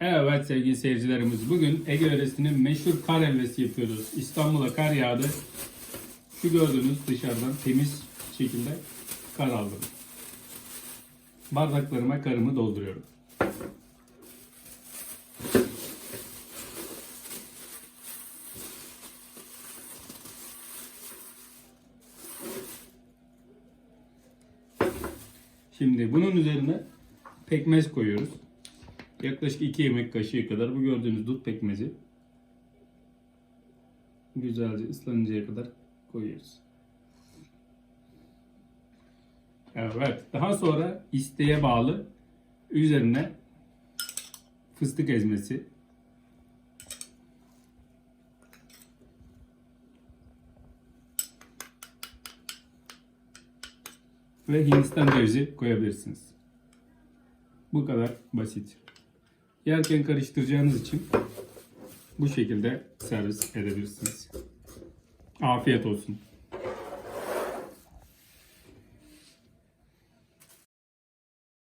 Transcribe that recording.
Evet sevgili seyircilerimiz bugün Ege yöresinin meşhur kar helvesi yapıyoruz. İstanbul'a kar yağdı. Şu gördüğünüz dışarıdan temiz şekilde kar aldım. Bardaklarıma karımı dolduruyorum. Şimdi bunun üzerine pekmez koyuyoruz. Yaklaşık 2 yemek kaşığı kadar bu gördüğünüz dut pekmezi güzelce ıslanıncaya kadar koyuyoruz. Evet. Daha sonra isteğe bağlı üzerine fıstık ezmesi ve Hindistan cevizi koyabilirsiniz. Bu kadar basit. Yerken karıştıracağınız için bu şekilde servis edebilirsiniz. Afiyet olsun.